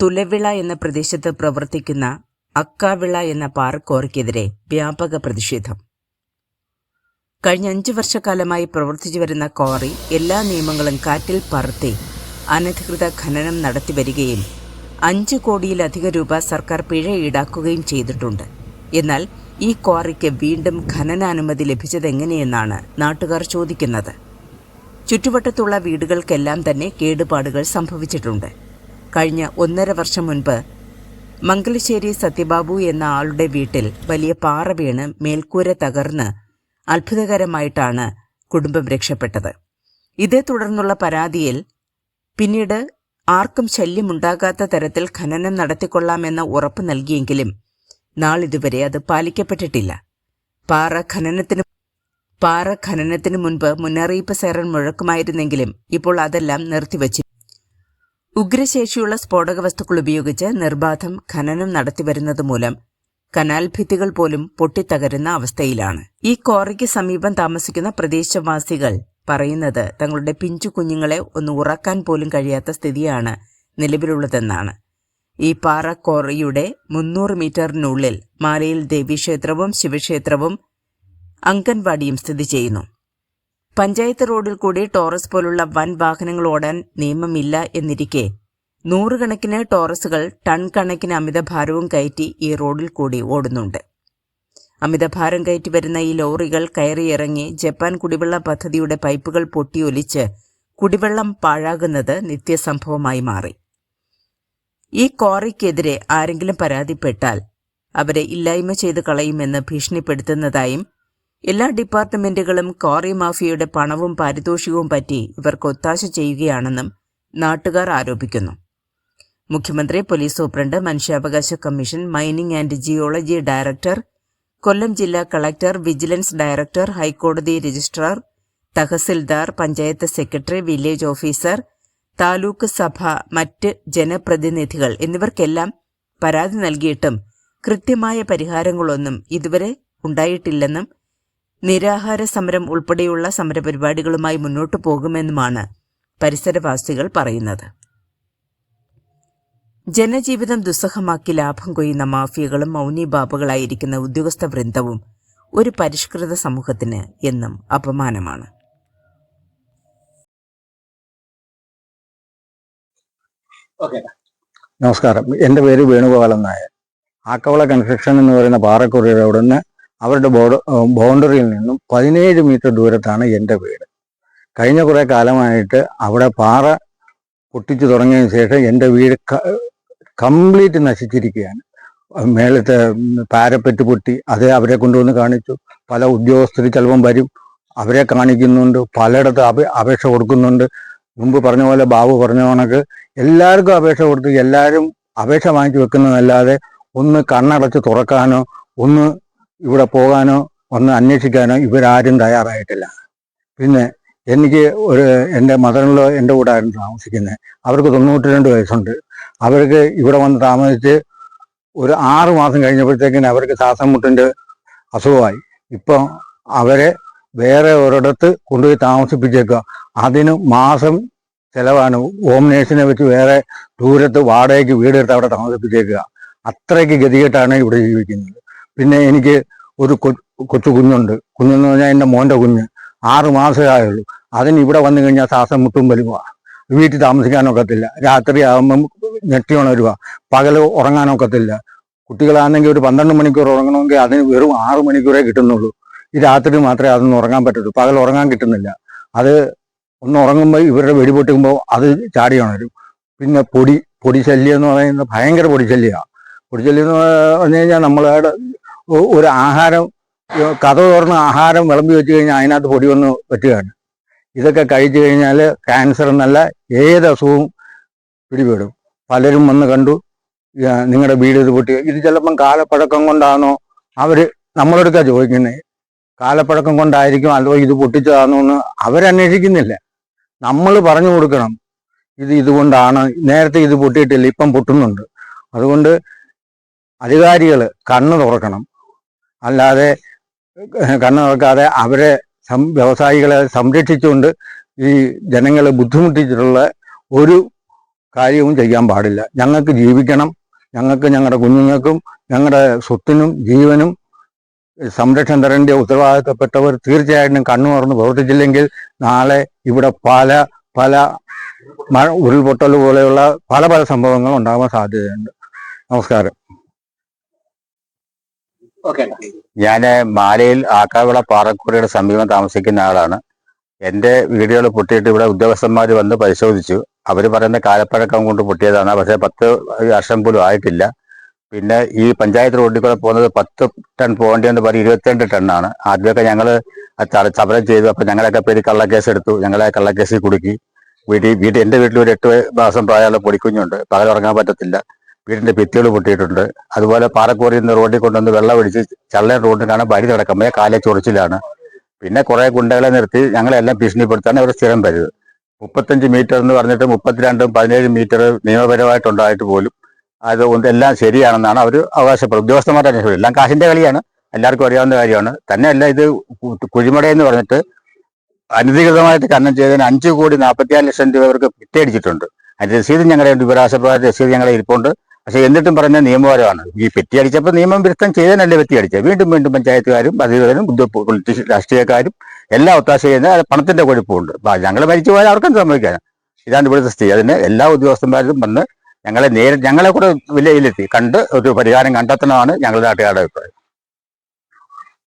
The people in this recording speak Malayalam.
തുലവിള എന്ന പ്രദേശത്ത് പ്രവർത്തിക്കുന്ന അക്കാവിള എന്ന പാറക്കോറയ്ക്കെതിരെ വ്യാപക പ്രതിഷേധം. കഴിഞ്ഞ അഞ്ചു വർഷക്കാലമായി പ്രവർത്തിച്ചു വരുന്ന ക്വാറി എല്ലാ നിയമങ്ങളും കാറ്റിൽ പറത്തി അനധികൃത ഖനനം നടത്തിവരികയും അഞ്ച് കോടിയിലധികം രൂപ സർക്കാർ പിഴ ഈടാക്കുകയും ചെയ്തിട്ടുണ്ട്. എന്നാൽ ഈ ക്വാറിക്ക് വീണ്ടും ഖനനാനുമതി ലഭിച്ചതെങ്ങനെയെന്നാണ് നാട്ടുകാർ ചോദിക്കുന്നത്. ചുറ്റുവട്ടത്തുള്ള വീടുകൾക്കെല്ലാം തന്നെ കേടുപാടുകൾ സംഭവിച്ചിട്ടുണ്ട്. കഴിഞ്ഞ ഒന്നര വർഷം മുൻപ് മംഗലശ്ശേരി സത്യബാബു എന്ന ആളുടെ വീട്ടിൽ വലിയ പാറ വീണ് മേൽക്കൂര തകർന്ന് അത്ഭുതകരമായിട്ടാണ് കുടുംബം രക്ഷപ്പെട്ടത്. ഇതേ തുടർന്നുള്ള പരാതിയിൽ പിന്നീട് ആർക്കും ശല്യമുണ്ടാകാത്ത തരത്തിൽ ഖനനം നടത്തിക്കൊള്ളാമെന്ന ഉറപ്പ് നൽകിയെങ്കിലും നാളിതുവരെ അത് പാലിക്കപ്പെട്ടിട്ടില്ല. പാറ ഖനനത്തിന് പാറ ഖനനത്തിന് മുൻപ് മുന്നറിയിപ്പ് സേറൻ മുഴക്കുമായിരുന്നെങ്കിലും ഇപ്പോൾ അതെല്ലാം നിർത്തിവച്ചു ഉഗ്രശേഷിയുള്ള സ്ഫോടക വസ്തുക്കൾ ഉപയോഗിച്ച് നിർബാധം ഖനനം നടത്തിവരുന്നത് മൂലം കനാൽ ഭിത്തികൾ പോലും പൊട്ടിത്തകരുന്ന അവസ്ഥയിലാണ്. ഈ ക്വാറിക്ക് സമീപം താമസിക്കുന്ന പ്രദേശവാസികൾ പറയുന്നത് തങ്ങളുടെ പിഞ്ചു കുഞ്ഞുങ്ങളെ ഒന്ന് ഉറക്കാൻ പോലും കഴിയാത്ത സ്ഥിതിയാണ് നിലവിലുള്ളതെന്നാണ്. ഈ പാറ ക്വാറിയുടെ മുന്നൂറ് മീറ്ററിനുള്ളിൽ മാലയിൽ ദേവീക്ഷേത്രവും ശിവക്ഷേത്രവും അംഗൻവാടിയും സ്ഥിതി ചെയ്യുന്നു. പഞ്ചായത്ത് റോഡിൽ കൂടി ടോറസ് പോലുള്ള വൻ വാഹനങ്ങൾ ഓടാൻ നിയമമില്ല എന്നിരിക്കെ നൂറുകണക്കിന് ടോറസുകൾ ടൺ കണക്കിന് അമിതഭാരവും കയറ്റി ഈ റോഡിൽ കൂടി ഓടുന്നുണ്ട്. അമിതഭാരം കയറ്റി വരുന്ന ഈ ലോറികൾ കയറിയിറങ്ങി ജപ്പാൻ കുടിവെള്ള പദ്ധതിയുടെ പൈപ്പുകൾ പൊട്ടിയൊലിച്ച് കുടിവെള്ളം പാഴാകുന്നത് നിത്യസംഭവമായി മാറി. ഈ ക്വാറിക്കെതിരെ ആരെങ്കിലും പരാതിപ്പെട്ടാൽ അവരെ ഇല്ലായ്മ ചെയ്ത് കളയുമെന്ന് ഭീഷണിപ്പെടുത്തുന്നതായും എല്ലാ ഡിപ്പാർട്ട്മെന്റുകളും കോറി മാഫിയയുടെ പണവും പാരിതോഷികവും പറ്റി ഇവർക്ക് ഒത്താശ ചെയ്യുകയാണെന്നും നാട്ടുകാർ ആരോപിക്കുന്നു. മുഖ്യമന്ത്രി പോലീസ് സൂപ്രണ്ട് മനുഷ്യാവകാശ commission mining and geology director Kollam ജില്ലാ കളക്ടർ വിജിലൻസ് ഡയറക്ടർ ഹൈക്കോടതി registrar tahsildar panchayat secretary village officer taluk സഭ മറ്റ് ജനപ്രതിനിധികൾ എന്നിവർക്കെല്ലാം പരാതി നൽകിയിട്ടും കൃത്യമായ പരിഹാരങ്ങളൊന്നും ഇതുവരെ ഉണ്ടായിട്ടില്ലെന്നും നിരാഹാര സമരം ഉൾപ്പെടെയുള്ള സമരപരിപാടികളുമായി മുന്നോട്ടു പോകുമെന്നുമാണ് പരിസരവാസികൾ പറയുന്നത്. ജനജീവിതം ദുസ്സഹമാക്കി ലാഭം കൊയ്യുന്ന മാഫിയകളും മൗനീബാബുകളായിരിക്കുന്ന ഉദ്യോഗസ്ഥ വൃന്ദവും ഒരു പരിഷ്കൃത സമൂഹത്തിന് എന്നും അപമാനമാണ്. നമസ്കാരം. എന്റെ പേര് വേണുഗോപാലൻ നായർ. ആക്കവള കൺസ്ട്രക്ഷൻ എന്ന് പറയുന്ന പാറക്കുറിയുടെ റോഡിന് അവരുടെ ബോർഡ് ബൗണ്ടറിയിൽ നിന്നും പതിനേഴ് മീറ്റർ ദൂരത്താണ് എന്റെ വീട്. കഴിഞ്ഞ കുറേ കാലമായിട്ട് അവിടെ പാറ പൊട്ടിച്ചു തുടങ്ങിയതിന് ശേഷം എന്റെ വീട് കംപ്ലീറ്റ് നശിച്ചിരിക്കുകയാണ്. മേളത്തെ പാരപ്പെറ്റ് പൊട്ടി അത് അവരെ കൊണ്ടുവന്ന് കാണിച്ചു. പല ഉദ്യോഗസ്ഥർ ചിലപ്പം വരും അവരെ കാണിക്കുന്നുണ്ട് പലയിടത്ത് അപേ അപേക്ഷ കൊടുക്കുന്നുണ്ട്. മുമ്പ് പറഞ്ഞ പോലെ ബാബു പറഞ്ഞ കണക്ക് എല്ലാവർക്കും അപേക്ഷ കൊടുത്ത്. എല്ലാവരും അപേക്ഷ വാങ്ങിച്ചു വെക്കുന്നതല്ലാതെ ഒന്ന് കണ്ണടച്ച് തുറക്കാനോ ഒന്ന് ഇവിടെ പോകാനോ ഒന്ന് അന്വേഷിക്കാനോ ഇവരാരും തയ്യാറായിട്ടില്ല. പിന്നെ എനിക്ക് ഒരു എന്റെ മദറിലോ എന്റെ കൂടെ ആയിരുന്നു താമസിക്കുന്നത്. അവർക്ക് തൊണ്ണൂറ്റി രണ്ട് വയസ്സുണ്ട്. അവർക്ക് ഇവിടെ വന്ന് താമസിച്ച് ഒരു ആറ് മാസം കഴിഞ്ഞപ്പോഴത്തേക്കിന് അവർക്ക് ശ്വാസം മുട്ടിന്റെ അസുഖമായി. ഇപ്പം അവരെ വേറെ ഒരിടത്ത് കൊണ്ടുപോയി താമസിപ്പിച്ചേക്കുക. അതിന് മാസം ചിലവാണ്. ഹോം നേഴ്സിനെ വെച്ച് വേറെ ദൂരത്ത് വാടകയ്ക്ക് വീടെടുത്ത് അവിടെ താമസിപ്പിച്ചേക്കുക. അത്രയ്ക്ക് ഗതികെട്ടാണ് ഇവിടെ ജീവിക്കുന്നത്. പിന്നെ എനിക്ക് ഒരു കൊച്ചു കുഞ്ഞുണ്ട്. കുഞ്ഞെന്ന് പറഞ്ഞാൽ എന്റെ മോന്റെ കുഞ്ഞ്. ആറ് മാസമേ ആയുള്ളൂ അതിന് ഇവിടെ വന്നു കഴിഞ്ഞാൽ ശ്വാസം മുട്ടും വരുവാ വീട്ടിൽ താമസിക്കാനൊക്കത്തില്ല. രാത്രി ആകുമ്പം ഞെട്ടി ഉണരുക പകൽ ഉറങ്ങാനൊക്കത്തില്ല. കുട്ടികളാണെങ്കിൽ ഒരു പന്ത്രണ്ട് മണിക്കൂർ ഉറങ്ങണമെങ്കിൽ അതിന് വെറും ആറ് മണിക്കൂറേ കിട്ടുന്നുള്ളൂ. ഈ രാത്രി മാത്രമേ അതൊന്നും ഉറങ്ങാൻ പറ്റുള്ളൂ പകൽ ഉറങ്ങാൻ കിട്ടുന്നില്ല. അത് ഒന്ന് ഉറങ്ങുമ്പോൾ ഇവരുടെ വെടി പൊട്ടുമ്പോൾ അത് ചാടി ഉണരും. പിന്നെ പൊടി പൊടി ശല്യം എന്ന് പറയുന്നത് ഭയങ്കര പൊടി ശല്യമാണ് പൊടി ശല്യം എന്ന് പറഞ്ഞു കഴിഞ്ഞാൽ നമ്മളുടെ ഒരു ആഹാരം കഥ തുറന്ന് ആഹാരം വിളമ്പി വെച്ച് കഴിഞ്ഞാൽ അതിനകത്ത് പൊടി വന്ന് പറ്റുകയാണ്. ഇതൊക്കെ കഴിച്ചു കഴിഞ്ഞാൽ ക്യാൻസർ എന്നല്ല ഏത് അസുഖവും പിടിപെടും. പലരും വന്ന് കണ്ടു നിങ്ങളുടെ വീട് ഇത് പൊട്ടി. ഇത് ചിലപ്പം കാലപ്പഴക്കം കൊണ്ടാണോ അവർ നമ്മളെടുക്കാ ചോദിക്കുന്നത് കാലപ്പഴക്കം കൊണ്ടായിരിക്കും അതോ ഇത് പൊട്ടിച്ചതാണോ എന്ന് അവരന്വേഷിക്കുന്നില്ല. നമ്മൾ പറഞ്ഞു കൊടുക്കണം ഇത് ഇതുകൊണ്ടാണ്. നേരത്തെ ഇത് പൊട്ടിയിട്ടില്ല ഇപ്പം പൊട്ടുന്നുണ്ട്. അതുകൊണ്ട് അധികാരികൾ കണ്ണ് തുറക്കണം. അല്ലാതെ കണ്ണു നോക്കാതെ അവരെ വ്യവസായികളെ സംരക്ഷിച്ചുകൊണ്ട് ഈ ജനങ്ങളെ ബുദ്ധിമുട്ടിച്ചിട്ടുള്ള ഒരു കാര്യവും ചെയ്യാൻ പാടില്ല. ഞങ്ങൾക്ക് ജീവിക്കണം. ഞങ്ങൾക്ക് ഞങ്ങളുടെ കുഞ്ഞുങ്ങൾക്കും ഞങ്ങളുടെ സ്വത്തിനും ജീവനും സംരക്ഷണം തരേണ്ട ഉത്തരവാദിത്തപ്പെട്ടവർ തീർച്ചയായിട്ടും കണ്ണു തുറന്ന് പ്രവർത്തിച്ചില്ലെങ്കിൽ നാളെ ഇവിടെ പല പല ഉരുൾപൊട്ടൽ പോലെയുള്ള പല പല സംഭവങ്ങളും ഉണ്ടാകാൻ സാധ്യതയുണ്ട്. നമസ്കാരം. ഞാൻ മാലയിൽ ആക്കാവിള പാറക്കുറിയുടെ സമീപം താമസിക്കുന്ന ആളാണ്. എന്റെ വീടുകൾ പൊട്ടിയിട്ട് ഇവിടെ ഉദ്യോഗസ്ഥന്മാർ വന്ന് പരിശോധിച്ചു. അവർ പറയുന്ന കാലപ്പഴക്കം കൊണ്ട് പൊട്ടിയതാണ്. പക്ഷേ പത്ത് വർഷം പോലും ആയിട്ടില്ല. പിന്നെ ഈ പഞ്ചായത്ത് റോഡിൽ കൂടെ പോകുന്നത് പത്ത് ടൺ പോകേണ്ടതെന്ന് പറയും ഇരുപത്തിരണ്ട് ടണ്ണാണ്. ആദ്യമൊക്കെ ഞങ്ങൾ സമരം ചെയ്തു. അപ്പൊ ഞങ്ങളൊക്കെ പേര് കള്ളക്കേസ് എടുത്തു. ഞങ്ങളെ കള്ളക്കേസിൽ കുടുക്കി. വീട്ടിൽ വീട്ടിൽ എന്റെ വീട്ടിൽ ഒരു എട്ട് മാസം പ്രായമുള്ള പൊടിക്കുഞ്ഞുണ്ട്. പകലുറങ്ങാൻ പറ്റത്തില്ല. വീടിന്റെ ഭിത്തികൾ പൊട്ടിയിട്ടുണ്ട്. അതുപോലെ പാറക്കോറിയിൽ നിന്ന് റോഡിൽ കൊണ്ടുവന്ന് വെള്ളം ഒഴിച്ച് ചള്ളൻ കാണാൻ വഴി നടക്കുമ്പോൾ കാലെ ചൊറിച്ചിലാണ്. പിന്നെ കുറെ ഗുണ്ടകളെ നിർത്തി ഞങ്ങളെല്ലാം ഭീഷണിപ്പെടുത്താണ് ഇവിടെ സ്ഥിരം വരുന്നത് മുപ്പത്തഞ്ച് മീറ്റർ എന്ന് പറഞ്ഞിട്ട് മുപ്പത്തിരണ്ടും പതിനേഴ് മീറ്റർ നിയമപരമായിട്ടുണ്ടായിട്ട് പോലും അത് എല്ലാം ശരിയാണെന്നാണ് അവർ അവകാശപ്പെടുന്നത്. ഉദ്യോഗസ്ഥന്മാരുടെ അന്വേഷണം. എല്ലാം കാശിന്റെ കളിയാണ്. എല്ലാവർക്കും അറിയാവുന്ന കാര്യമാണ്. തന്നെയല്ല ഇത് കുഴിമടയെന്ന് കുഴിമട പറഞ്ഞിട്ട് അനധികൃതമായിട്ട് ഖനനം ചെയ്തതിന് അഞ്ച് കോടി നാൽപ്പത്തിയാറ് ലക്ഷം രൂപ അവർക്ക് കിട്ടിയടിച്ചിട്ടുണ്ട് അതിന്റെ രസീത് ഞങ്ങളുടെ വിവരാശപ്രകാരം രസീത് ഞങ്ങളെ ഇരിപ്പുണ്ട്. പക്ഷെ എന്നിട്ടും പറഞ്ഞ നിയമപരമാണ്. ഈ പെറ്റി അടിച്ചപ്പോൾ നിയമം വിരുദ്ധം ചെയ്തതിനല്ലേ പെറ്റി അടിച്ചത്? വീണ്ടും വീണ്ടും പഞ്ചായത്തുകാരും അധികൃതരും പൊളിറ്റീഷ്യൻ രാഷ്ട്രീയക്കാരും എല്ലാം ഒത്താശ ചെയ്യുന്നത് പണത്തിന്റെ കുഴപ്പമുണ്ട് ഞങ്ങൾ മരിച്ചു പോയാൽ അവർക്കും സംഭവിക്കാൻ ഇതാണ് ഇവിടുത്തെ സ്ഥിതി അതിന് എല്ലാ ഉദ്യോഗസ്ഥന്മാരും വന്ന് ഞങ്ങളെ നേരിട്ട് ഞങ്ങളെ കൂടെ വിലയിരുത്തി കണ്ട് ഒരു പരിഹാരം കണ്ടെത്തണമാണ് ഞങ്ങളുടെ നാട്ടുകാരുടെ അഭിപ്രായം.